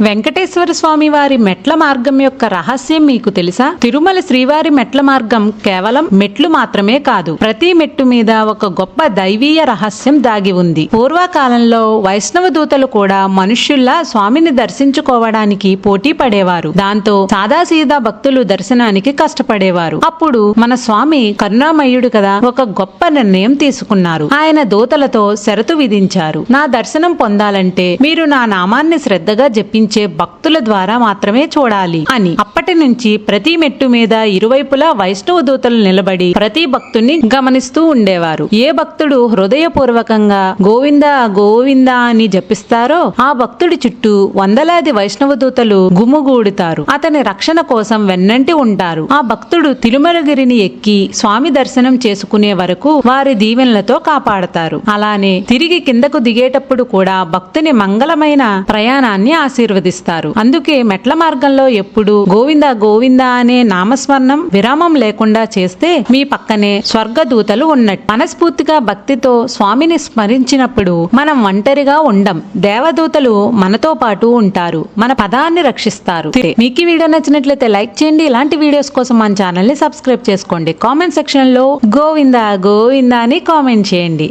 వెంకటేశ్వర స్వామి వారి మెట్ల మార్గం యొక్క రహస్యం మీకు తెలుసా? తిరుమల శ్రీవారి మెట్ల మార్గం కేవలం మెట్లు మాత్రమే కాదు ప్రతి మెట్టు మీద ఒక గొప్ప దైవీయ రహస్యం దాగి ఉంది. పూర్వకాలంలో వైష్ణవ దూతలు కూడా మనుష్యుల్లా స్వామిని దర్శించుకోవడానికి పోటీ పడేవారు. దాంతో సాదాసీదా భక్తులు దర్శనానికి కష్టపడేవారు. అప్పుడు మన స్వామి కరుణామయుడు కదా ఒక గొప్ప నిర్ణయం తీసుకున్నారు. ఆయన దూతలతో షరతు విధించారు. నా దర్శనం పొందాలంటే మీరు నా నామాన్ని శ్రద్ధగా జపించే భక్తుల ద్వారా మాత్రమే చూడాలి అని. అప్పటి నుంచి ప్రతి మెట్టు మీద ఇరువైపులా వైష్ణవ దూతలు నిలబడి ప్రతి భక్తుని గమనిస్తూ ఉండేవారు. ఏ భక్తుడు హృదయపూర్వకంగా గోవింద గోవింద అని జపిస్తారో ఆ భక్తుడి చుట్టూ వందలాది వైష్ణవ దూతలు గుమ్ముగూడుతారు అతని రక్షణ కోసం వెన్నంటి ఉంటారు. ఆ భక్తుడు తిరుమలగిరిని ఎక్కి స్వామి దర్శనం చేసుకునే వరకు వారి దీవెనలతో కాపాడతారు. అలానే తిరిగి కిందకు దిగేటప్పుడు కూడా భక్తుని మంగళమైన ప్రయాణాన్ని ఆశీర్వదిస్తారు. అందుకే మెట్ల మార్గంలో ఎప్పుడు గోవింద గోవింద అనే నామస్మరణం విరామం లేకుండా చేస్తే మీ పక్కనే స్వర్గదూతలు ఉన్నట్టు. మనస్ఫూర్తిగా భక్తితో స్వామిని స్మరించినప్పుడు మనం ఒంటరిగా ఉండం. దేవదూతలు మనతో పాటు ఉంటారు. మన పదాన్ని రక్షిస్తారు. మీకు ఈ వీడియో నచ్చినట్లయితే లైక్ చేయండి. ఇలాంటి వీడియోస్ కోసం మన ఛానల్ని సబ్స్క్రైబ్ చేసుకోండి. కామెంట్ సెక్షన్లో గోవింద గోవింద అని కామెంట్ చేయండి.